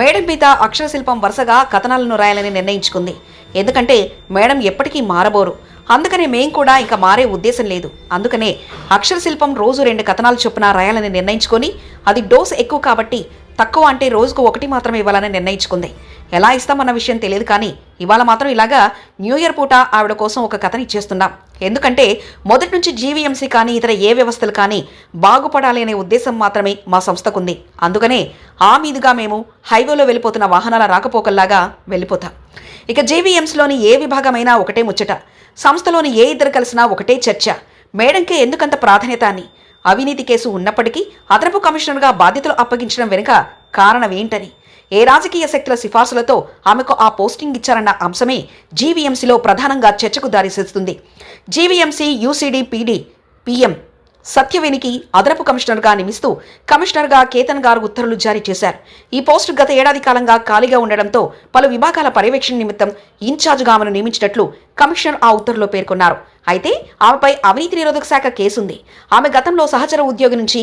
Madam మీద అక్షరశిల్పం వరుసగా కథనాలను రాయాలని నిర్ణయించుకుంది. ఎందుకంటే మేడం ఎప్పటికీ మారబోరు. అందుకనే మేం కూడా ఇంకా మారే ఉద్దేశం లేదు. అందుకనే అక్షరశిల్పం రోజు రెండు కథనాలు చొప్పున రాయాలని నిర్ణయించుకొని అది డోస్ ఎక్కువ కాబట్టి తక్కువ అంటే రోజుకు ఒకటి మాత్రమే ఇవ్వాలని నిర్ణయించుకుంది. ఎలా ఇస్తామన్న విషయం తెలియదు కానీ ఇవాళ మాత్రం ఇలాగా న్యూ ఇయర్ పూట ఆవిడ కోసం ఒక కథని ఇచ్చేస్తున్నాం. ఎందుకంటే మొదటి నుంచి జీవీఎంసీ కానీ ఇతర ఏ వ్యవస్థలు కానీ బాగుపడాలి అనే ఉద్దేశం మాత్రమే మా సంస్థకుంది. అందుకనే ఆ మీదుగా మేము హైవేలో వెళ్ళిపోతున్న వాహనాల రాకపోకల్లాగా వెళ్ళిపోతాం. ఇక జీవీఎంసీలోని ఏ విభాగమైనా ఒకటే ముచ్చట. సంస్థలోని ఏ ఇద్దరు కలిసినా ఒకటే చర్చ. మేడంకే ఎందుకంత ప్రాధాన్యత అని? అవినీతి కేసు ఉన్నప్పటికీ అదనపు కమిషనర్గా బాధ్యతలు అప్పగించడం వెనుక కారణం ఏంటని ఏ రాజకీయ శక్తుల సిఫార్సులతో ఆమెకు ఆ పోస్టింగ్ ఇచ్చారన్న అంశమే జీవీఎంసీలో ప్రధానంగా చర్చకు దారితీస్తుంది. జీవీఎంసీ యూసీడీ పీడీ పీఎం సత్యవేనికి అదనపు కమిషనర్గా నియమిస్తూ కమిషనర్గా కేతన్ గారు ఉత్తర్వులు జారీ చేశారు. ఈ పోస్టు గత ఏడాది కాలంగా ఖాళీగా ఉండడంతో పలు విభాగాల పర్యవేక్షణ నిమిత్తం ఇన్ఛార్జ్గా ఆమెను నియమించినట్లు కమిషనర్ ఆ ఉత్తర్వులో పేర్కొన్నారు. అయితే ఆమెపై అవినీతి నిరోధక శాఖ కేసుంది. ఆమె గతంలో సహచర ఉద్యోగి నుంచి